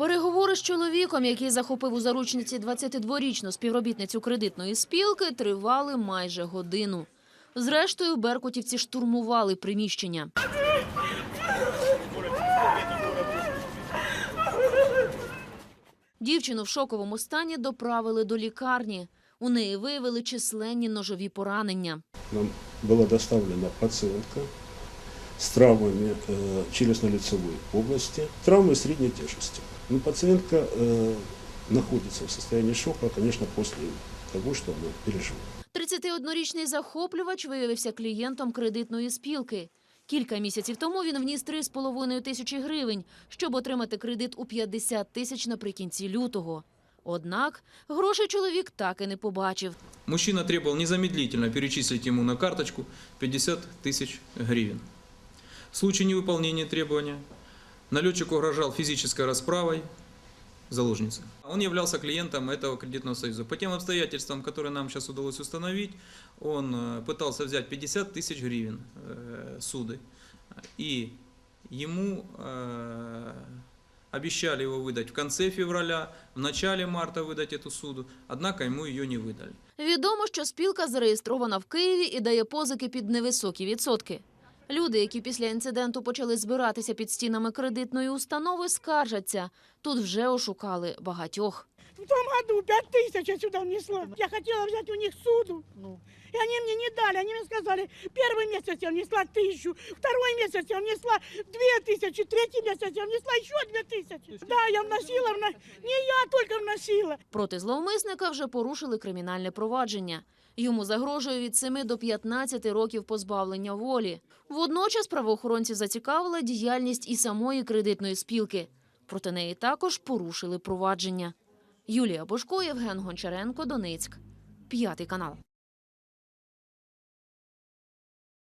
Переговори з чоловіком, який захопив у заручниці 22-річну співробітницю кредитної спілки, тривали майже годину. Зрештою, беркутівці штурмували приміщення. Дівчину в шоковому стані доправили до лікарні. У неї виявили численні ножові поранення. Нам была доставлена пациентка с травмами э, челюстно-лицевой области, травмы средней тяжести. Но пациентка э, находится в состоянии шока, конечно, после того, что она пережила. 31-річний захоплювач виявився клієнтом кредитної спілки. Кілька місяців тому він вніс 3,5 тисячі гривень, щоб отримати кредит у 50 тисяч наприкінці лютого. Однак грошей чоловік так і не побачив. Мужчина требовал незамедлительно перечислить ему на карточку 50 тысяч гривен. В случае невыполнения требования налетчик угрожал физической расправой заложницы. Он являлся клиентом этого кредитного союза. По тем обстоятельствам, которые нам сейчас удалось установить, он э, пытался взять 50 тысяч гривен э, суды. И ему э, обещали его выдать в конце февраля, в начале марта выдать эту суду, однако ему ее не выдали. Відомо, що спілка зареєстрована в Києві і дає позики під невисокі відсотки. Люди, які після інциденту почали збиратися під стінами кредитної установи, скаржаться. Тут вже ошукали багатьох В том году пять тысяч я сюда внесла. Я хотела взять у них суду. И они мне не дали. Они мне сказали, первый месяц я внесла тысячу, второй месяц я внесла две тысячи, третий месяц я внесла еще две тысячи. Да, я вносила, вно- не я только вносила. Проти зловмисника вже порушили кримінальне провадження. Йому загрожує від 7 до 15 років позбавлення волі. Водночас правоохоронці зацікавила діяльність і самої кредитної спілки. Проти неї також порушили провадження. Юлія Божко, Євген Гончаренко, Донецьк. П'ятий канал.